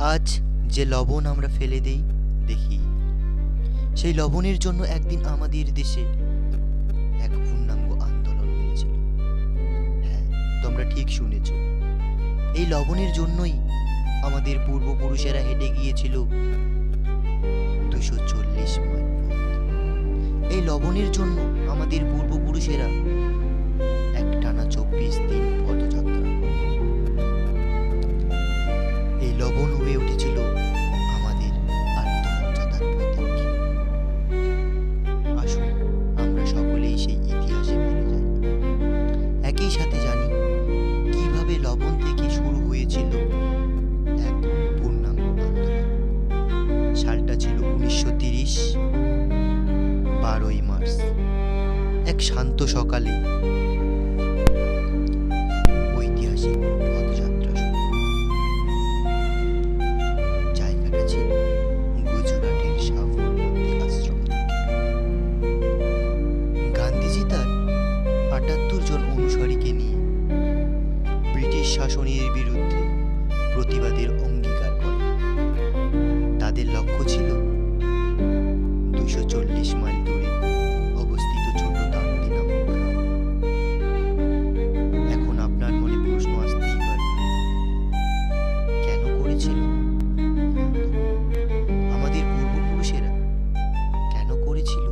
আজ যে লবণ আমরা ফেলে দেই, দেখি। সেই লবণের জন্য একদিন আমাদের দেশে এক পূর্ণাঙ্গ আন্দোলন হয়েছিল। হ্যাঁ তোমরা ঠিক শুনেছ। এই লবণের জন্যই আমাদের পূর্বপুরুষেরা হেঁটে গিয়েছিল দুশো চল্লিশ এই লবণের জন্য আমাদের পূর্বপুরুষেরা এক টানা চব্বিশ দিন উনিশশো তিরিশ, বারোই মার্চ। এক শান্ত সকালে ঐতিহাসিক পদযাত্রা জায়গাটা ছিল গুজরাটের সাবরমতী আশ্রম গান্ধীজি তার আটাত্তর জন অনুসারীকে নিয়ে ব্রিটিশ শাসনের বিরুদ্ধে প্রতিবাদের অঙ্গীকার করেন। তাদের লক্ষ্য ছিল চল্লিশ মাইল দূরে অবস্থিত ছোট দান্দি নামক গ্রাম এখন আপনার মনে প্রশ্ন আসতেই পারে, কেন করেছিল? আমাদের পূর্বপুরুষেরা কেন করেছিল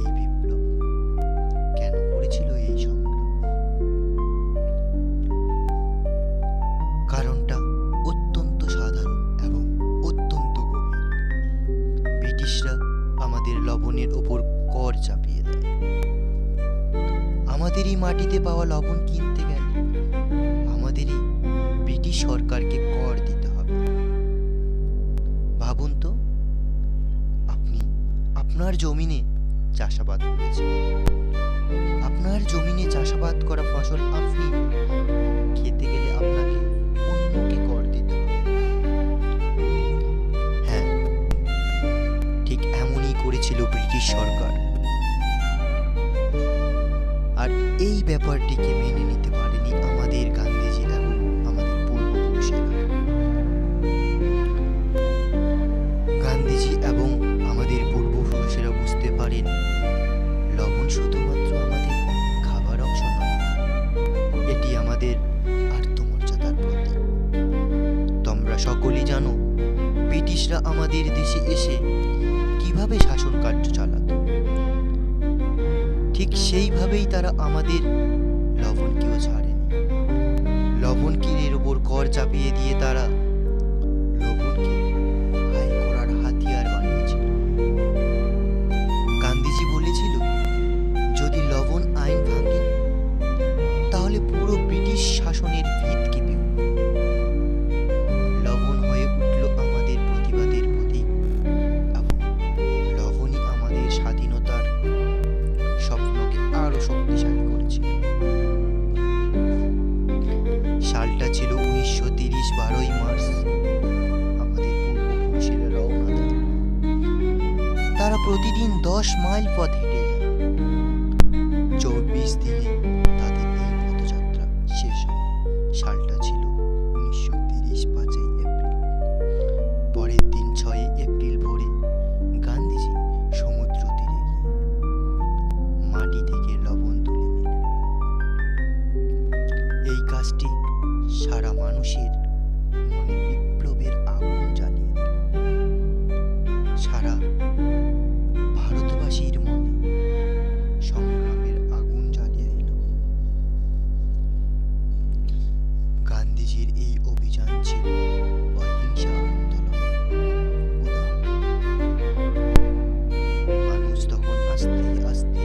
এই বিপ্লব? কেন করেছিল এই সংগ্রাম? কারণটা অত্যন্ত সাধারণ এবং অত্যন্ত গভীর। ব্রিটিশরা লবণের ওপর কর চাপিয়ে দেয়। আমাদের এই মাটিতে পাওয়া লবণ কিনতে গেলে আমাদেরই ব্রিটিশ সরকারকে কর দিতে হবে। ভাবুন তো, আপনি আপনার জমিনে চাষাবাদ করেছেন। আপনার জমিনে চাষাবাদ করা ফসল আপনি খেতে গেলে ব্রিটিশ সরকার। আর এই ব্যাপারটিকে মেনে নিতে পারেনি আমাদের গান্ধীজি এবং আমাদের পূর্বপুরুষেরা। গান্ধীজি এবং আমাদের পূর্বপুরুষেরা বুঝতে পারেন, লবণ শুধুমাত্র আমাদের খাবার অংশ নয়, এটি আমাদের আত্মমর্যাদার প্রতীক। তোমরা সকলেই জানো, ব্রিটিশরা আমাদের দেশে এসে কীভাবে শাসন কার্য চালাতো, ঠিক সেইভাবেই তারা আমাদের লবণকেও ছাড়েনি। লবণ কিনের ওপর কর চাপিয়ে দিয়ে তারা লবণকে আয় প্রতিদিন দশ মাইল পথ হেঁটে যায়। চব্বিশ দিনে তাদের এই পদযাত্রা শেষ হয়। সালটা ছিল উনিশশো তিরিশ পাঁচই এপ্রিল। পরের দিন ছয় এপ্রিল ভোরে গান্ধীজি সমুদ্র তীরে গিয়ে মাটি থেকে লবণ তুলে নিলেন। এই কাজটি সারা মানুষের গান্ধীজির এই অভিযান ছিল অহিংসা আন্দোলন। মানুষ তখন আস্তে আস্তে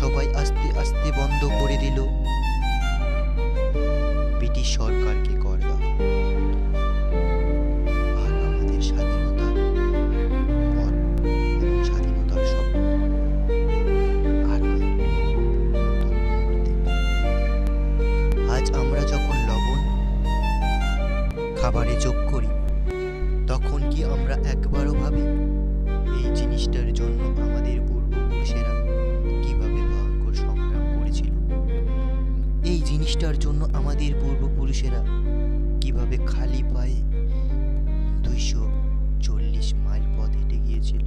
সবাই আস্তে আস্তে বন্ধ করে দিল। ব্রিটিশ সরকারকে কর খাবারে যোগ করি, তখন কি আমরা একবারও ভাবি, এই জিনিসটার জন্য আমাদের পূর্বপুরুষেরা কীভাবে ভয়ঙ্কর সংগ্রাম করেছিল? এই জিনিসটার জন্য আমাদের পূর্বপুরুষেরা কীভাবে খালি পায়ে দুইশো চল্লিশ মাইল পথ হেঁটে গিয়েছিল?